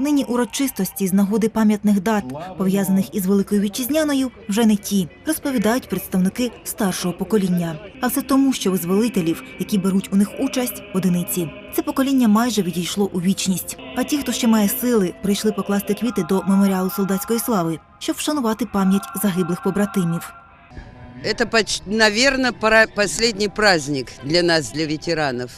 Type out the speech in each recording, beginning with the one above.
Нині урочистості з нагоди пам'ятних дат, пов'язаних із Великою Вітчизняною, вже не ті, розповідають представники старшого покоління. А все тому, що визволителів, які беруть у них участь, одиниці. Це покоління майже відійшло у вічність. А ті, хто ще має сили, прийшли покласти квіти до меморіалу солдатської слави, щоб вшанувати пам'ять загиблих побратимів. Наверное, пора, последний праздник для нас, для ветеранов.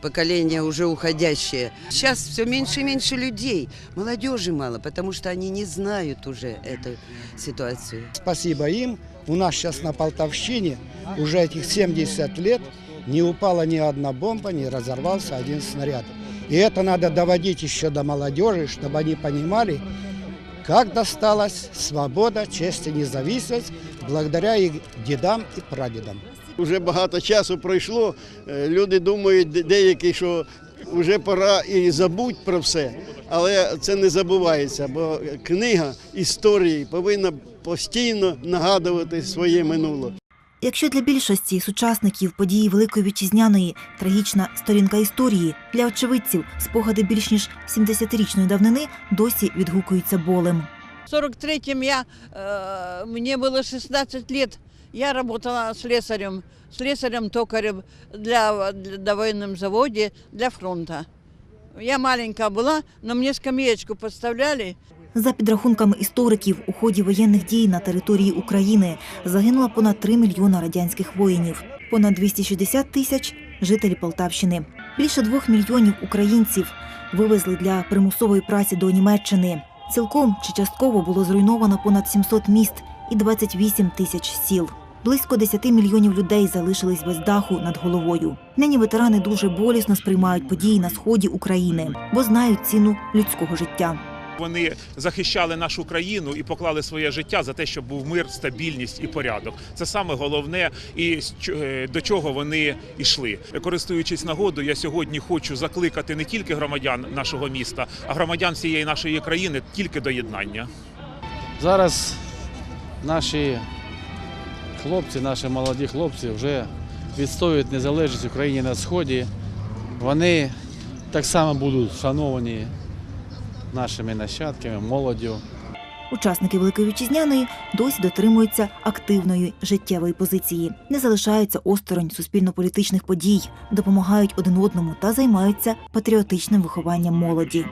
Поколение уже уходящее. Сейчас все меньше и меньше людей. Молодежи мало, потому что они не знают уже эту ситуацию. Спасибо им. У нас сейчас на Полтавщине уже этих 70 лет не упала ни одна бомба, не разорвался один снаряд. И это надо доводить еще до молодежи, чтобы они понимали, как досталась свобода, честь и независимость благодаря их дедам и прадедам. Уже багато часу пройшло. Е, Люди думають деякі, що вже пора і забудь про все. Але це не забувається, бо книга історії повинна постійно нагадувати своє минуле. Якщо для більшості сучасників події Великої Вітчизняної трагічна сторінка історії, для очевидців спогади більш ніж 70-річної давнини досі відгукуються болем. В 43-м я, э, мне было 16 лет. Я работала слесарем, слесарем-токарем для, для, на военном заводе для фронта. Я маленькая была, но мне скамеечку подставляли. За підрахунками істориків, у ході воєнних дій на території України загинуло понад 3 мільйона радянських воїнів, понад 260 тисяч жителі Полтавщини. Більше двох мільйонів українців вивезли для примусової праці до Німеччини. Цілком чи частково було зруйновано понад 700 міст і 28 тисяч сіл. Близько 10 мільйонів людей залишились без даху над головою. Нині ветерани дуже болісно сприймають події на сході України, бо знають ціну людського життя. Вони захищали нашу країну і поклали своє життя за те, щоб був мир, стабільність і порядок. Це саме головне, і е, до чого вони йшли. Користуючись нагодою, я сьогодні хочу закликати не тільки громадян нашого міста, а громадян всієї нашої країни тільки до єднання. Зараз наші хлопці, наші молоді хлопці вже відстоюють незалежність України на Сході. Вони так само будуть шановані нашими нащадками, молоддю. Учасники Великої Вітчизняної досі дотримуються активної життєвої позиції, не залишаються осторонь суспільно-політичних подій, допомагають один одному та займаються патріотичним вихованням молоді.